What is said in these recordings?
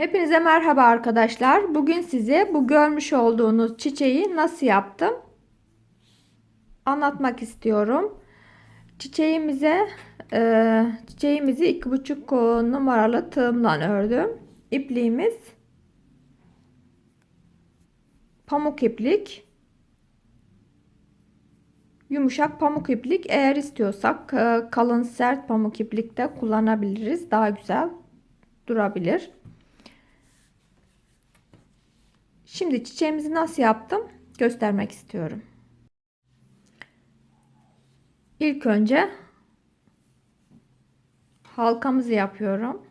Hepinize merhaba arkadaşlar. Bugün size bu görmüş olduğunuz çiçeği nasıl yaptım anlatmak istiyorum. Çiçeğimize e, çiçeğimizi iki buçuk numaralı tığımdan ördüm. İpliğimiz pamuk iplik. Yumuşak pamuk iplik. Eğer istiyorsak e, kalın sert pamuk iplik de kullanabiliriz. Daha güzel durabilir. Şimdi çiçeğimizi nasıl yaptım göstermek istiyorum. İlk önce halkamızı yapıyorum.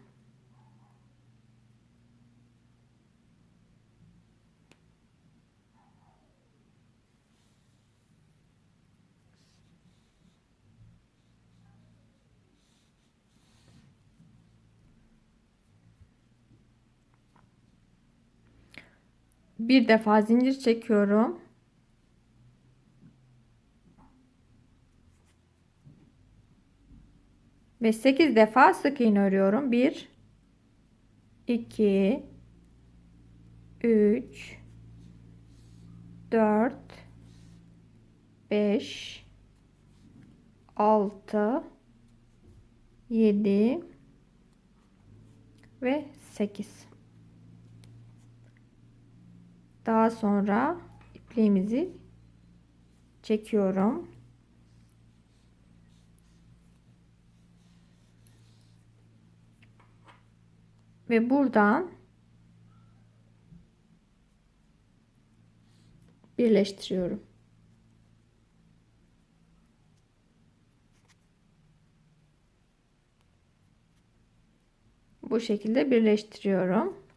Bir defa zincir çekiyorum. Ve 8 defa sık iğne örüyorum. 1 2 3 4 5 6 7 ve 8 daha sonra ipliğimizi çekiyorum. Ve buradan birleştiriyorum. Bu şekilde birleştiriyorum.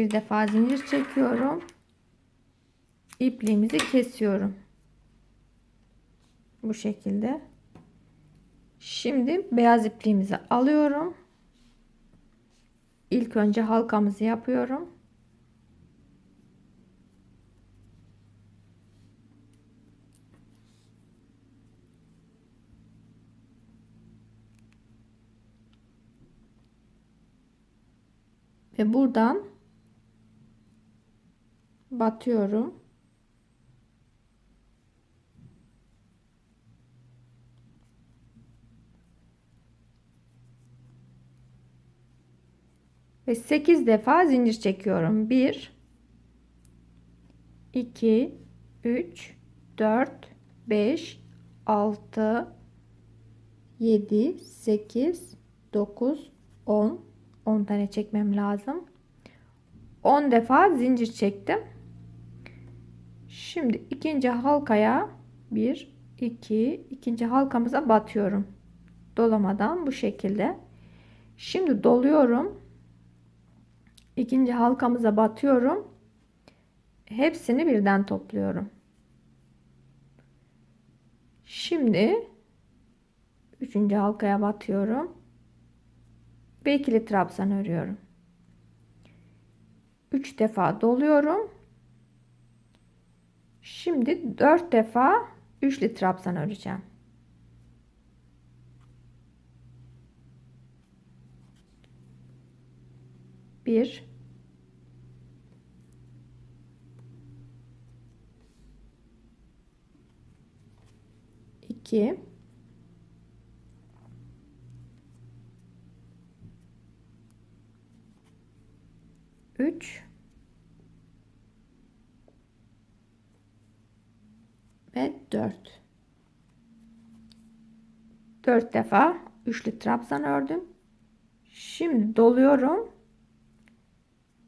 Bir defa zincir çekiyorum. İpliğimizi kesiyorum. Bu şekilde. Şimdi beyaz ipliğimizi alıyorum. İlk önce halkamızı yapıyorum. Ve buradan batıyorum. Ve 8 defa zincir çekiyorum. 1 2 3 4 5 6 7 8 9 10 10 tane çekmem lazım. 10 defa zincir çektim. Şimdi ikinci halkaya 1 2 ikinci halkamıza batıyorum. Dolamadan bu şekilde. Şimdi doluyorum. İkinci halkamıza batıyorum. Hepsini birden topluyorum. Şimdi üçüncü halkaya batıyorum. Ve ikili trabzan örüyorum. 3 defa doluyorum. Şimdi 4 defa üçlü trabzan öreceğim. Bir, iki, 3 ve 4 4 defa üçlü trabzan ördüm. Şimdi doluyorum.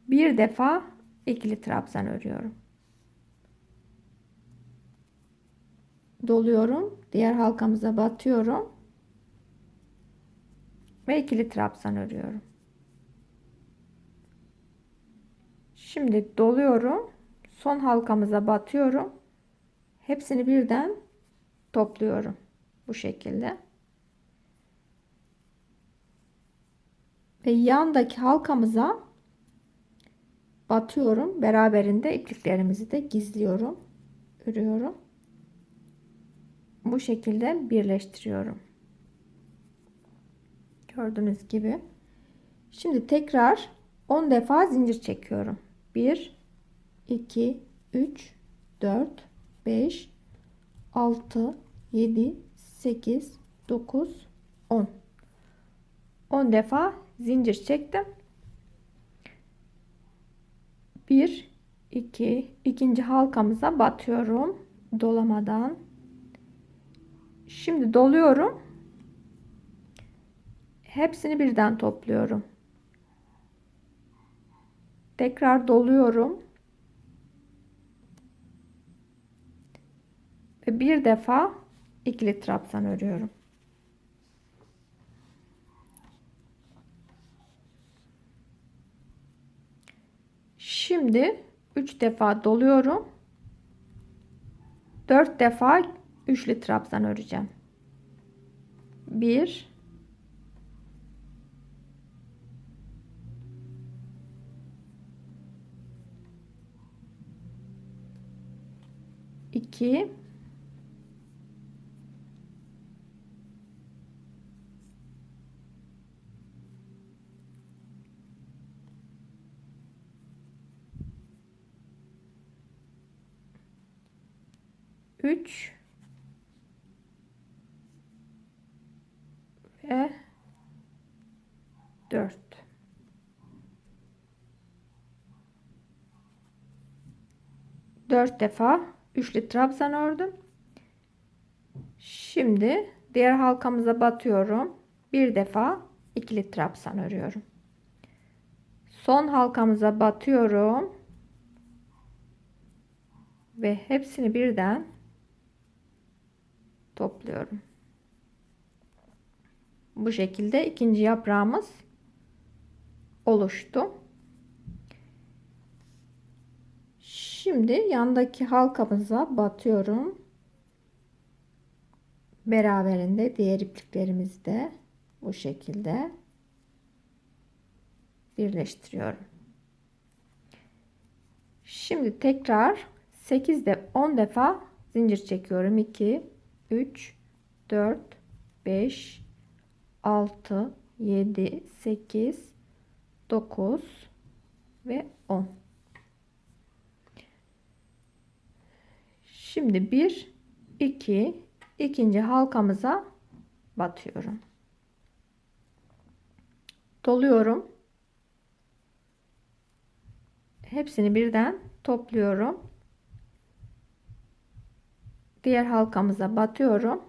Bir defa ikili trabzan örüyorum. Doluyorum. Diğer halkamıza batıyorum. Ve ikili trabzan örüyorum. Şimdi doluyorum. Son halkamıza batıyorum. Hepsini birden topluyorum. Bu şekilde. Ve yandaki halkamıza batıyorum. Beraberinde ipliklerimizi de gizliyorum. Örüyorum. Bu şekilde birleştiriyorum. Gördüğünüz gibi. Şimdi tekrar 10 defa zincir çekiyorum. 1 2 3 4 5 6 7 8 9 10 10 defa zincir çektim. 1 2 ikinci halkamıza batıyorum dolamadan. Şimdi doluyorum. Hepsini birden topluyorum. Tekrar doluyorum. Ve bir defa ikili trabzan örüyorum. Şimdi 3 defa doluyorum. 4 defa üçlü trabzan öreceğim. 1 2 3 ve 4 4 defa üçlü trabzan ördüm. Şimdi diğer halkamıza batıyorum. Bir defa ikili trabzan örüyorum. Son halkamıza batıyorum. Ve hepsini birden topluyorum. Bu şekilde ikinci yaprağımız oluştu. Şimdi yandaki halkamıza batıyorum. Beraberinde diğer ipliklerimizi de bu şekilde birleştiriyorum. Şimdi tekrar 8 de 10 defa zincir çekiyorum. 2 3 4 5 6 7 8 9 ve 10 Şimdi 1 2 ikinci halkamıza batıyorum. Doluyorum. Hepsini birden topluyorum. Diğer halkamıza batıyorum.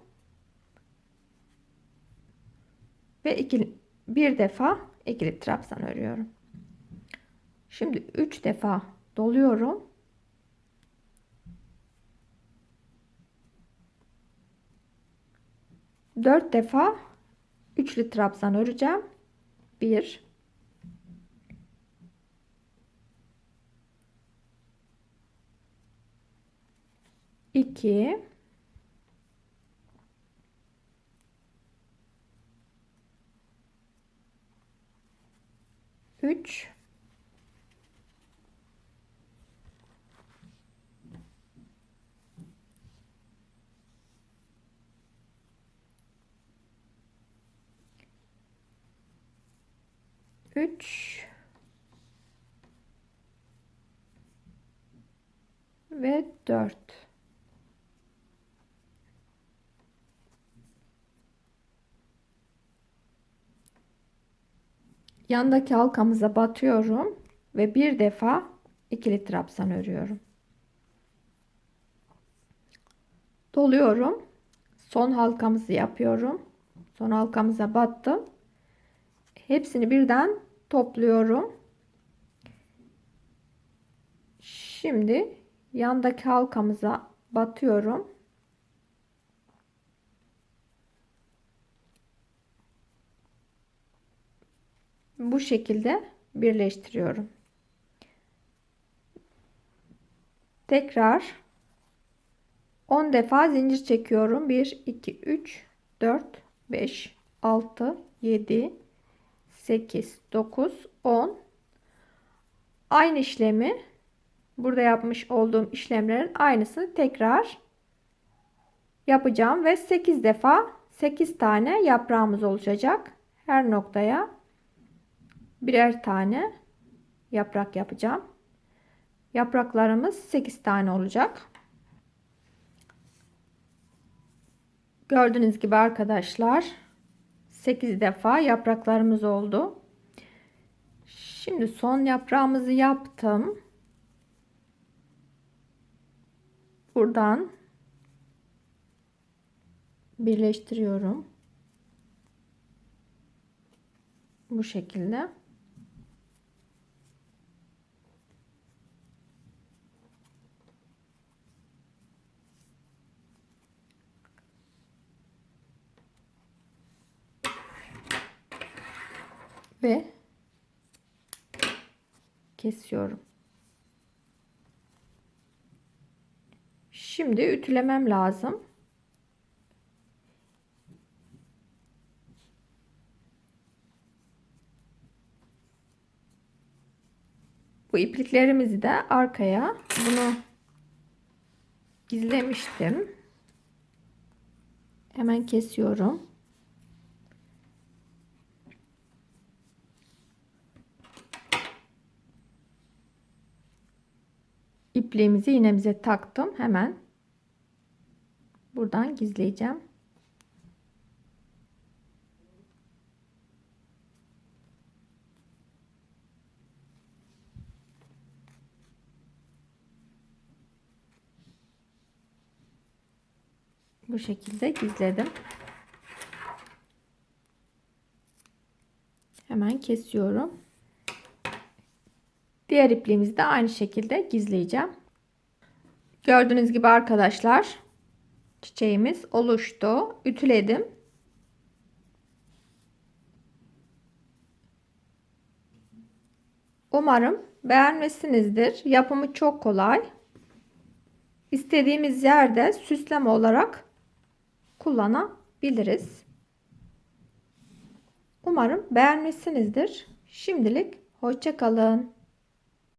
Ve iki, bir defa ikili trabzan örüyorum. Şimdi 3 defa doluyorum. Dört defa üçlü trabzan öreceğim. Bir, 2 3 3 ve 4 Yandaki halkamıza batıyorum ve bir defa ikili trabzan örüyorum. Doluyorum. Son halkamızı yapıyorum. Son halkamıza battım. Hepsini birden topluyorum. Şimdi yandaki halkamıza batıyorum. Bu şekilde birleştiriyorum. Tekrar 10 defa zincir çekiyorum. 1 2 3 4 5 6 7 8 9 10 aynı işlemi burada yapmış olduğum işlemlerin aynısını tekrar yapacağım ve 8 defa 8 tane yaprağımız oluşacak. her noktaya birer tane yaprak yapacağım. Yapraklarımız 8 tane olacak. Gördüğünüz gibi arkadaşlar 8 defa yapraklarımız oldu. Şimdi son yaprağımızı yaptım. Buradan birleştiriyorum. Bu şekilde. Ve kesiyorum. Şimdi ütülemem lazım. Bu ipliklerimizi de arkaya bunu gizlemiştim. Hemen kesiyorum. İpliğimizi iğnemize taktım. Hemen buradan gizleyeceğim. Bu şekilde gizledim. Hemen kesiyorum. Diğer ipliğimizi de aynı şekilde gizleyeceğim. Gördüğünüz gibi arkadaşlar çiçeğimiz oluştu. Ütüledim. Umarım beğenmişsinizdir. Yapımı çok kolay. İstediğimiz yerde süsleme olarak kullanabiliriz. Umarım beğenmişsinizdir. Şimdilik hoşça kalın.